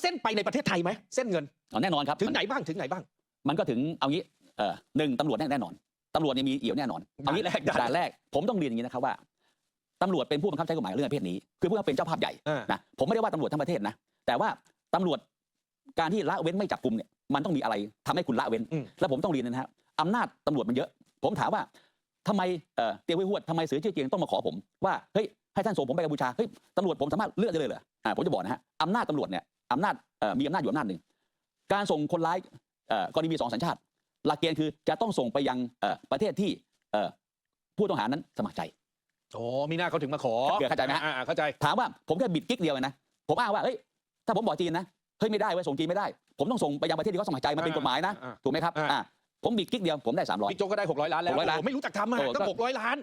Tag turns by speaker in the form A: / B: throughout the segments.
A: เส้นไปในประเทศไทยไหมเส้นเงิน
B: อ๋อแน่นอนครับ
A: ถึงไหนบ้างถึงไหนบ้าง
B: มันก็ถึงเอางี้เออหนึ่งตำรวจแน่แน่นอนตำรวจเนี่ยมีเอี่ยวแน่นอนเอางี้
A: ด่านแรกด่าน
B: ด่านแรก ผมต้องเรียนอย่างนี้นะครับว่าตำรวจเป็นผู้บังคับใช้กฎหมายเรื่องประเภทนี้ คือผู้เป็นเจ้าภาพใหญ่
A: อ่า
B: นะผมไม่ได้ว่าตำรวจทั้งประเทศนะแต่ว่าตำรวจการที่ละเว้นไม่จับกลุ่มเนี่ยมันต้องมีอะไรทำให้คุณละเว้น
A: อืม
B: แล้วผมต้องเรียนนะครับอำนาจตำรวจมันเยอะ ผมถามว่าทำไมเอ่อเตียวห้วยหวดทำไมเสือเจี้ยเจียงต้องมาขอผมว่าเฮ้ยให้ท่านส่งผมไปกัมพูชาเฮ้ยตำรวจผมสามารถเลือกได้เลยเหรออ่าผมจะบอกนะฮะอำนาจตำรวจเนี่ย อำนาจเอ่อมีอำนาจอยู่อำนาจหนึ่ง การส่งคนร้ายเอ่อกรณีมีสองสัญชาติ หลักเกณฑ์คือจะต้องส่งไปยังเอ่อประเทศที่เอ่อผู้ต้องหานั้นสมัครใจ
A: โอ้มีหน้าเขาถึงมาขอ
B: เข้าใจไหมฮะ
A: อ่าๆเข้าใจ
B: ถามว่าผมแค่บิดกิ๊กเดียวเองนะผมอ้างว่าเฮ้ยถ้าผมบอกจีนนะเฮ้ยไม่ได้เว้ยส่งจีนไม่ได้ ผมต้องส่งไปยังประเทศที่เขาสมัครใจมันเป็นกฎหมายนะ
A: อ่า
B: ถูกไหมครับ
A: อ่า
B: อ่าผมบิดกิ๊กเดียวผมได้ 300
A: บิ๊กโจ๊กก็ได้ 600 ล้านแล้ว
B: 600ล้าน
A: โอ้โหไม่รู้จักทำอะ
B: โอ้
A: ก็
B: ก็
A: 600 ล้าน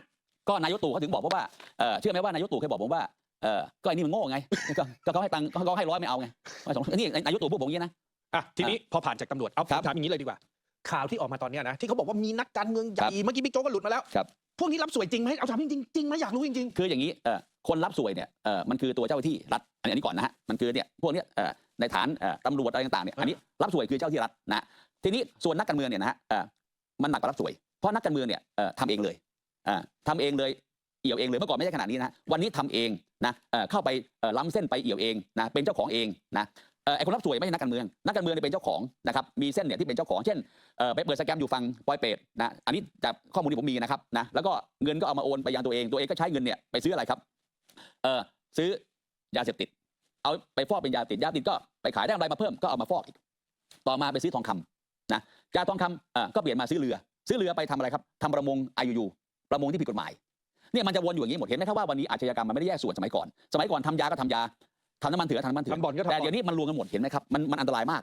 B: ก็นายกตู่เขาถึงบอกเพราะว่าเอ่อเชื่อไหมว่านายกตู่เคยบอกผมว่า เออก็ไอ้นี่มันโง่ไงก็ก็เขาให้ตังค์ก็เขาให้ร้อยไม่เอาไงไม่สองนี่นายกตู่พูดผมอย่างนี้นะ
A: อะทีนี้พอผ่านจากตำรวจเอา
B: ครับ
A: ถามอย่างนี้เลยดีกว่า ข่าวที่ออกมาตอนเนี้ยนะที่เขาบอกว่ามีนักการเมืองให
B: ครั
A: ญ่
B: บ
A: เมื่อกี้บิ๊กโจ๊กก็หลุดมาแล้ว
B: ครับ
A: พวกนี้รับสวยจริงไหมเอาถามจริงๆจริงไหมอยากรู้จริง
B: คืออย่างนี้เอ่อคนรับสวยเนี่ยเอ่อมันคือตัวเจ้าหน้าที่รัฐอันนี้ก่อนนะฮะมันคือเนี่ยพวกเนี้ยเอ่อในฐานเอ่อตำรวจอะไรต่างๆเนี่ยอันนี้รับสวยคือเจ้าหน้าที่รัฐนะทีนี้ส่วนนักการเมืองเนี่ยนะฮะเอ่อมันหนักกว่ารับสวย เพราะนักการเมืองเนี่ยเอ่อทำเองเลยอ่าทำเองเลยเอี่ยวเองเลยเมื่อก่อนไม่ใช่ขนาดนี้นะวันนี้ทำเอง นะเอ่อเข้าไปเอ่อล้ำเส้นไปเอี่ยวเองนะเป็นเจ้าของเองนะเอ่อไอ้คนรับสวยไม่ใช่นักการเมือง นักการเมืองเนี่ยเป็นเจ้าของนะครับ มีเส้นเนี่ยที่เป็นเจ้าของ เช่นเอ่อไปเปิดสแกมอยู่ฝั่งปอยเปตนะ อันนี้จากข้อมูลที่ผมมีนะครับนะ แล้วก็เงินก็เอามาโอนไปยังตัวเอง ตัวเองก็ใช้เงินเนี่ยไปซื้ออะไรครับ เอ่อซื้อยาเสพติด เอาไปฟอกเป็นยาติด ยาติดก็ไปขายได้กำไรมาเพิ่มก็เอามาฟอกอีก ต่อมาไปซื้อทองคำนะจาทองคำเอ่อก็เปลี่ยนมาซื้อเรือ ซื้อเรือไปทำอะไรครับทำประมงอายุยูประมงที่ผิดกฎหมาย เนี่ยมันจะวนอยู่อย่างนี้หมดเห็นไหมครับว่าวันนี้อาชญากรรมมันไม่ได้แยกส่วนสมัยก่อนสมัยก่อนทำยาก็ทำยาทำน้ำมันเถื่อนทำน้ำมัน
A: ๆ
B: เถื่อน
A: ทำบ่อนก็ทำ
B: แต่
A: บ่อ
B: เดี๋ย
A: น
B: วนี้มันรวมกันหมดเห็นไหมครับมันมันอันตรายมาก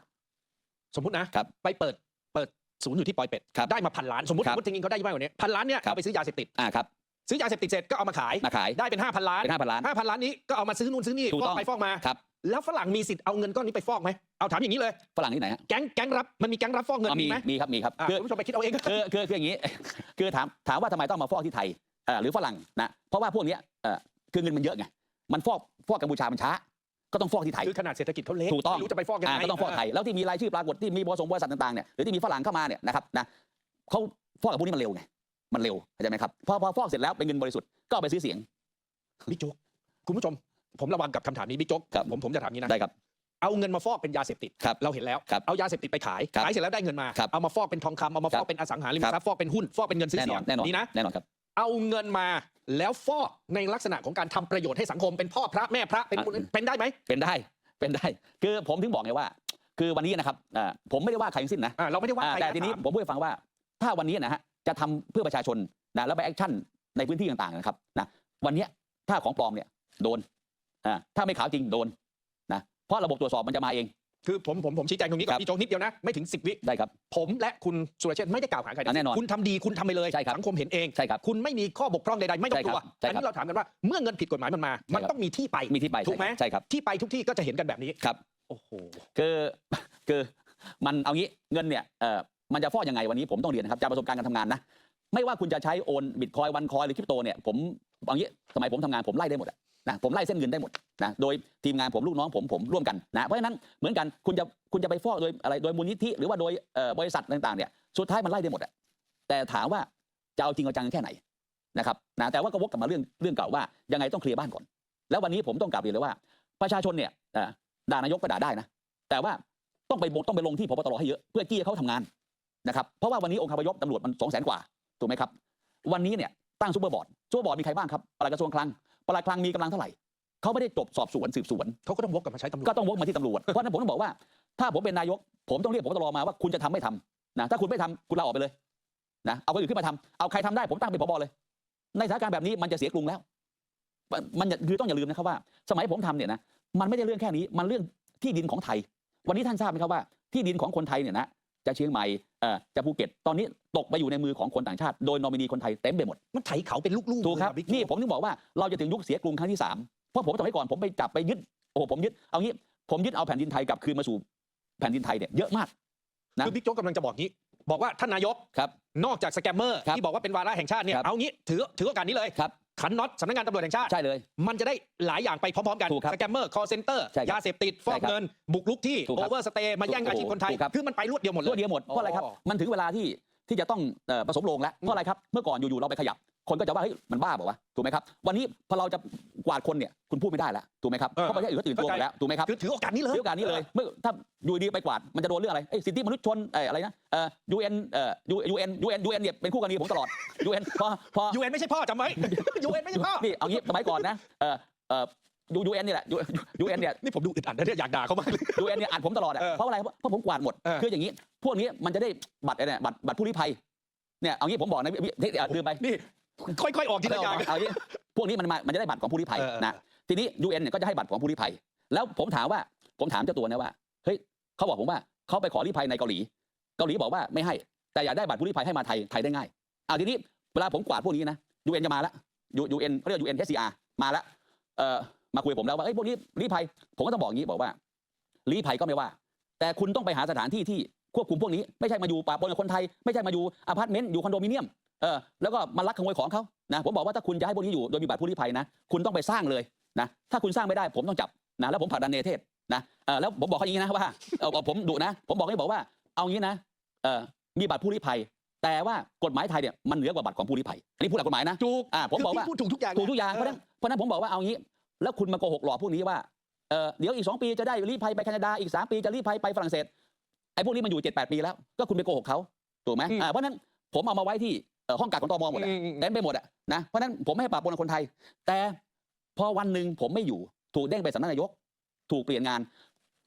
A: สมมตินะครับไปเปิดเปิดศูนย์อยู่ที่ปอยเป็ด
B: ครับ
A: ได้มาพันล้านสมมติ
B: ครั
A: ส
B: บ
A: มมติจริงๆเขาได้มากกว่านี้พันล้านเนี่ย
B: ครับ
A: เอาไปซื้อยาเสพติด
B: อ่าครับ
A: ซื้อยาเสพติดเสร็จก็เอามาขาย
B: มาขาย
A: ได้เป็น5,000ล้าน
B: เป็นห้าพันล้าน
A: 5,000ล้านนี้ก็เอามาซื้อนู่นซื้อนี่
B: ถูก
A: ฟอ
B: ต้
A: ก
B: อง
A: ไปฟอกมา
B: ครับ
A: แล้วฝรั่งมีสิทธิ์เอาเงินก้อนนี้ไปฟอกไหมเอาถามอย่างนี้เลย
B: ฝรั่งที่ไหนฮะ
A: แก๊งแก๊งรับมันมีแก๊งรับฟอกเงิน
B: อ๋อมี
A: มีไหม
B: มีครับมีครับ
A: อะ
B: คือ
A: คุณผู้ชมไปคิดเอาเอง
B: คือคือคืออย่างนี้ คือถามถามว่าทำไมต้องมาฟอกที่ไทยเอ่อ หรือฝรั่งนะเพราะว่าพวกเนี้ยเอ่อคือเงินมันเยอะไงมันฟอกฟอกกัมพูชามันช้า ก็ต้องฟอกที่ไทย
A: คือขนาดเศรษฐกิจเขาเล็ก
B: ถูกต้อง
A: ไม่รู้จะไปฟอกยัง
B: อ่า
A: ไง
B: ก็ต้องฟอกไทยแล้วที่มีรายชื่อปรากฏที่มีบริษัทบริษัทต่างๆเนี่ยหรือที่มีฝรั่งเข้ามาเนี่ยนะครับนะเขาฟอกกับพวกนี้มันเร็วไงมันเร็วเข้าใจไหมครับพอพอฟอกเสร็จแล้วเป็นเงินบริสุทธิ์ก็เอาไปซื้อเสียง
A: บิ๊กโจ๊กคุณผู้ชม ผมระวังกับคำถามนี้บิ๊กโจ๊ก
B: ครับ
A: ผมผมจะถามนี้นะ
B: ได้ครับ
A: เอาเงินมาฟอกเป็นยาเสพติด
B: ครับ
A: เราเห็นแล้ว
B: ครับ
A: เอายาเสพติดไปขาย
B: ครับ
A: ขายเสร็จแล้วได้เงินมา
B: ครับ
A: เอามาฟอกเป็นทองคำเอามาฟ
B: ครั
A: อก
B: บ
A: เป็นอสังหาริม
B: ครับ
A: ทรัพย์ ฟอกเป็นหุ้น ฟอกเป็นเงินซื้อ
B: แน่น
A: เสี
B: อยน
A: ง
B: แน่นอน
A: นี่นะ
B: แน่นอนครับ
A: เอาเงินมาแล้วฟอกในลักษณะของการทำประโยชน์ให้สังคมเป็นพ่อพระแม่พระเป็น
B: อะ
A: เป็นได้ไหม
B: เป็นได้เป็นได้ คือผมถึงบอกไงว่า คือวันนี้นะครับอ่าผมไม่ได้ว่าใครทั้งสิ้นนะ
A: อ่าเราไม่ได้ว่า
B: อ่า
A: ใคร
B: แต่
A: นะ
B: ทีนี้
A: ถาม
B: ผมพูดให้ฟังว่า ถ้าวันนี้นะฮะจะทำเพื่อประชาชนนะแล้วไปแอคชั่นในพื้นที่ต่างๆนะครับนะวันเนี้ยถ้าของปลอมเนี่ยโดนอ่าถ้าไม่ขาวจริงโดนนะเพราะระบบตรวจสอบมันจะมาเอง
A: คือผมผมผมชี้แจงตรงนี้กับ
B: ครับ
A: พี่โจ๊กนิดเดียวนะไม่ถึง 10 วิ
B: ได้ครับ
A: ผมและคุณสุรเชษฐ์ไม่ได้กล่าวหาใคร
B: อะแน่นอน
A: คุณทำดีคุณทำไปเลย
B: ใช่ครับ
A: สังคมเห็นเอง
B: ใช่ครับ
A: คุณไม่มีข้อบกพร่องใดๆไม่ต้อง
B: ใช่
A: ก
B: ครับ
A: ลัว
B: ใช่
A: อัน
B: ครับ
A: นี้เราถามกันว่าเมื่อเงินผิดกฎหมายมันมา
B: ใช่
A: มัน
B: ครับ
A: ต้องมีที่ไป
B: มีที่ไป
A: ถูกไหม
B: ใช่ครับ
A: ที่ไปทุกที่ก็จะเห็นกันแบบนี้
B: ครับ
A: โอ้โห
B: คือ คือมันเอางี้เงินเนี่ยเอ่อมันจะฟอกยังไงวันนี้ผมต้องเรียนนะครับจากประสบการณ์การทำงานนะ ไม่ว่าคุณจะใช้โอนบิตคอยวันคอยหรือคริปโตเนี่ยผมเอางี้สมัยผมทำงานผมไล่ได้หมดอะนะผมไล่เส้นเงินได้หมดนะโดยทีมงานผมลูกน้องผมผมร่วมกันนะเพราะฉะนั้นเหมือนกันคุณจะคุณจะไปฟอกโดยอะไรโดยมูลนิธิหรือว่าโดยบริษัทต่างๆเนี่ยสุดท้ายมันไล่ได้หมดอะแต่ถามว่าจะเอาจริงเอาจังแค่ไหนนะครับนะแต่ว่าก็วกกลับมาเรื่องเรื่องเก่าว่ายังไงต้องเคลียร์บ้านก่อน แล้ววันนี้ผมต้องกลับเรียนเลยว่า ประชาชนเนี่ยด่านายกก็ด่าได้นะแต่ว่าต้องไปต้องไปลงที่พบตรให้เยอะเพื่อจี้เขาทำงานนะครับเพราะว่าวันนี้องค์คาพยพตำรวจมันสองแสนกว่า ถูกไหมครับ วันนี้เนี่ยตั้งซูเปอร์บอร์ดซูเปอร์บอร์ดมีใครบ้างครับปลัดกระทรวงคลังปลัดคลังมีกำลังเท่าไหร่เขาไม่ได้จบสอบสวนสืบสวน
A: เขาก็ต้องวกกลับมาใช้ตำรวจ
B: ก็ต้องวกมาที่ตำรวจเพราะฉะนั้นผมต้องบอกว่า ถ้าผมเป็นนายก ผมต้องเรียกพบตรมาว่าคุณจะทำไม่ทำนะถ้าคุณไม่ทำคุณลาออกไปเลยนะเอาคนอื่นขึ้นมาทำเอาใครทำได้ผมตั้งเป็นพบเลย ในสถานการณ์แบบนี้มันจะเสียกรุงแล้ว มันมันอย่าคือต้องอย่าลืมนะครับว่า สมัยผมทำเนี่ยนะมันไม่ได้เรื่องแค่นี้มันเรื่องที่ดินของไทย วันนี้ท่านทราบไหมครับว่า ที่ดินของคนไทยเนี่ยนะ จะเชียงใหม่เอ่อจะภูเก็ตตอนนี้ตกไปอยู่ในมือของคนต่างชาติโดยนอมินีคนไทยเต็มไปหมด
A: มันไถเขาเป็นลูกๆ
B: ถูกครับ
A: เลยอะบิ๊ก
B: นี่ผมถึงบอกว่าเราจะถึงยุคเสียกรุงครั้งที่สามเพราะผมสมัยก่อนผมไปจับไปยึดโอ้โหผมยึดเอางี้ผมยึดเอาแผ่นดินไทยกลับคืนมาสู่แผ่นดินไทยเนี่ยเยอะมากนะ
A: คือบิ๊กโจ๊กกำลังจะบอกงี้ บอกว่าท่านนายก
B: ครับ
A: นอกจากสแกมเมอร์
B: ครับ
A: ที่บอกว่าเป็นวาระแห่งชาติเนี่ย
B: ครับ
A: เอางี้ถือถือโอกาสนี้เลย
B: ครับ
A: ขันน็อตสำนักงานตำรวจแห่งชาติ
B: ใช่เลย
A: มันจะได้หลายอย่างไปพร้อมๆกัน
B: ถูกครับ
A: สแกมเมอร์ คอร์เซนเตอร์
B: ใช่ครับ
A: ยาเสพติด ฟอก
B: ใช่ครับ
A: เงิน บุกลุกที่
B: ถูกค
A: โอ
B: รับ
A: เวอร์สเตย์ มาแย่งอาชีพคนไทย
B: ถูกครับ
A: คือมันไปรวดเดียวหมดเล
B: รวยดเดียวหมดเพราะอะไรครับ
A: อ๋อ
B: มันถึงเวลาที่ที่จะต้องเอ่อผสมโรงแล้วเพราะอะไรครับ เมื่อก่อนอยู่ๆเราไปขยับ คนก็จะว่าเฮ้ยมันบ้าบอกว่าวะถูกไหมครับวันนี้พอเราจะกวาดคนเนี่ยคุณพูดไม่ได้แล้วถูกไหมครับ
A: เออ
B: เพราะประเทศอื่นก็ตื่นตัวหมดแล้วถูกไหมครับ
A: คือถือโอกาสนี้เลย
B: ถือโอกาสนี้เลยเมื่อถ้าอยู่ดีไปกวาดมันจะโดนเรื่องอะไรเอ้ยสิทธิมนุษยชนเอ้ยอะไรนะเอ่อยูเอ็นเอ่อยูเอ็นยูเอ็นยูเอ็นเนี่ยเป็นคู่กรณีผมตลอดยูเอ็นพอพอ
A: ยูเอ็นไม่ใช่พ่อจำไว้ ยูเอ็นไม่ใช่พ่อ
B: นี่เอางี้สมัยก่อนนะเอ่อเอ่อยูยูเอ็นนี่แหละยูยูเอ็นเนี่ย
A: นี่ผมดูอึดอัดนะเนี่ยอยากด่าเขามากเลย
B: ยูเอ็นเนี่ยอ่านผมตลอดอะ
A: เออ
B: เพราะอะไรเพราะผมกวาดหมด
A: เออ
B: คืออย่างนี้ พวกนี้มันจะได้บัตรอะไรเนี่ยบัตรบัตรผู้ลี้ภัยเนี่ยเอางี้ผมบอกนะพี่พี่อะลืมไป
A: นี่ ค่อยๆออกทีละอย่าง
B: เอางี้พวกนี้มันมามันจะได้บัตรของผู้ลี้ภัย
A: เออเออ
B: นะทีนี้ยูเอ็นเนี่ยก็จะให้บัตรของผู้ลี้ภัย แล้วผมถามว่าผมถามเจ้าตัวนะว่าเฮ้ยเขาบอกผมว่าเขาไปขอลี้ภัยในเกาหลี เกาหลีบอกว่าไม่ให้ แต่อยากได้บัตรผู้ลี้ภัยให้มาไทยไทยได้ง่ายเอาทีนี้เวลาผมกวาดพวกนี้นะยูเอ็นจะมาละยูยูเอ็นเขาเรียกยูเอ็นเอสซีอาร์มาละเอ่อมาคุยกับผมแล้วว่าเอ้ยพวกนี้ลี้ภัย ผมก็ต้องบอกอย่างนี้บอกว่าลี้ภัยก็ไม่ว่า แต่คุณต้องไปหาสถานที่ที่ควบคุมพวกนี้ไม่ใช่มาอยู่ป่าปนกับคนไทย ไม่ใช่มาอยู่อพาร์ตเมนต์อยู่คอนโดมิเนียม เออแล้วก็มาลักขโมยของเขานะผมบอกว่าถ้าคุณจะให้พวกนี้อยู่โดยมีบัตรผู้ลี้ภัยนะคุณต้องไปสร้างเลยนะถ้าคุณสร้างไม่ได้ผมต้องจับนะแล้วผมผลักดันเนเทศนะเออแล้วผมบอกเขาอย่างนี้นะว่าเออผมดุนะ ผมบอกให้บอกว่าเอางี้นะเออมีบัตรผู้ลี้ภัย แต่ว่ากฎหมายไทยเนี่ยมันเหนือกว่าบัตรของผู้ลี้ภัยอันนี้พูดหลักกฎหมายนะ
A: ถูก
B: อ่าผมบอกว่า
A: คืพี่พูดถูกทุกอย่าง
B: ถูกทุกอย่างเพราะฉะนั้นเพราะฉะนั้นผมบอกว่าเอางี้ แล้วคุณมาโกหกหลอกพวกนี้ว่าเออเดี๋ยวอีก 2 ปีจะได้รีภัยไปแคนาดาอีก 3 ปีจะรีภัยไปฝรั่งเศสไอ้พวกนี้มันอยู่7 8ปีแล้วก็คุณไปโกหกเขาถูกไหมอ่าเพราะฉะนั้นผมเอามาไว้ที่ เอ่อห้องกักของตมหมดอะ
A: อืมอืม
B: เต็มไปหมดอะนะเพราะฉะนั้นผมไม่ให้ปราบปรามคนไทย แต่พอวันหนึ่งผมไม่อยู่ถูกเด้งไปสำนักนายก ถูกเปลี่ยนงาน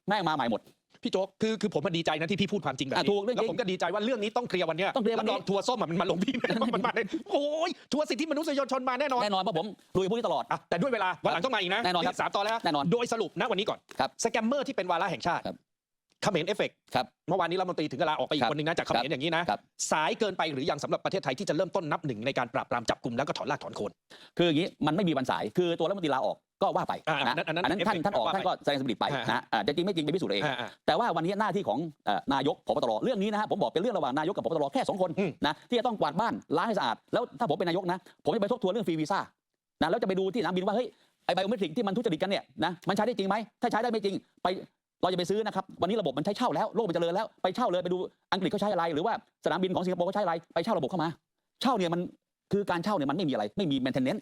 B: แม่งมาใหม่หมด
A: พี่โจ๊กคือคือผมมันดีใจนะที่พี่พูดความจริงแบบ
B: อะ
A: นี้
B: ถูกเรื่องจริง
A: แล้วผมก็ดีใจว่าเรื่องนี้ต้องเคลียร์วันเนี้ย
B: ต้องเคลียร์วันนี้
A: บทัวร์ส้มอะมันมาลงพี่มันมาเลยโอ้ยทัวร์สิทธิมนุษยชนมาแน่นอน
B: แน่นอนเพราะผมลุยพวกนี้ตลอด
A: อะแต่ด้วยเวลาวันหลังต้องมาอีกนะ
B: แน่นอนครับ
A: สามตอนแล้ว
B: แน่นอน
A: โดยสรุปนะวันนี้ก่อน
B: ครับ
A: สแกมเมอร์ที่เป็นวาระแห่งชาติ
B: ครับ
A: เขมรเอฟเฟก
B: ครับ
A: เมื่อวานนี้รัฐมนตรีถึงกบลาออกไปอี
B: ครั
A: ก
B: บ
A: คนหนึ่งนะจากเขมรอย่างนี้นะ ครับ สายเกินไปหรือยังสำหรับประเทศไทยที่จะเริ่มต้นนับหนึ่งในการปราบปรามจับกลุ่มแล้วก็ถอนรากถอนโคน
B: คืออย่างนี้มันไม่มีวันสายคือตัวรัฐมนตรีลาออกก็ว่าไป
A: อ่า
B: นะ
A: อันนั้นอั
B: อั
A: น
B: น
A: นั้
B: นั้นนท่าน
A: effect
B: ท่านออก
A: ว่าไป
B: ท่านก็แสดงสปิริตไป
A: อ่า
B: นะอ่าจะจริงไม่จริงไปพิสูจน์เอง
A: อ่าอ่า
B: แต่ว่าวันนี้หน้าที่ของเอ่อนายกพบตรเรื่องนี้นะฮะผมบอกเป็นเรื่องระหว่างนายกกับพบตรแค่สองคน
A: อืม
B: นะที่จะต้องกวาดบ้านล้างให้สะอาดแล้วถ้าผมเป็นนายกนะ ผมจะไปทบทวนเรื่องฟรีวีซ่านะแล้วจะไปดูที่สนามบินว่าเฮ้ยไอไบโอเมตริกที่มันทุจริตกันเนี่ยนะมันใช้ได้จริงไหมถ้าใช้ได้ไม่จริงไป เราจะไปซื้อนะครับ วันนี้ระบบมันใช้เช่าแล้วโลกมันเจริญแล้วไปเช่าเลยไปดูอังกฤษเขาใช้อะไร หรือว่าสนามบินของสิงคโปร์เขาใช้อะไรไปเช่าระบบเข้ามา เช่าเนี่ยมันคือการเช่าเนี่ยมันไม่มีอะไรไม่มีแม
A: นเทนเนนต์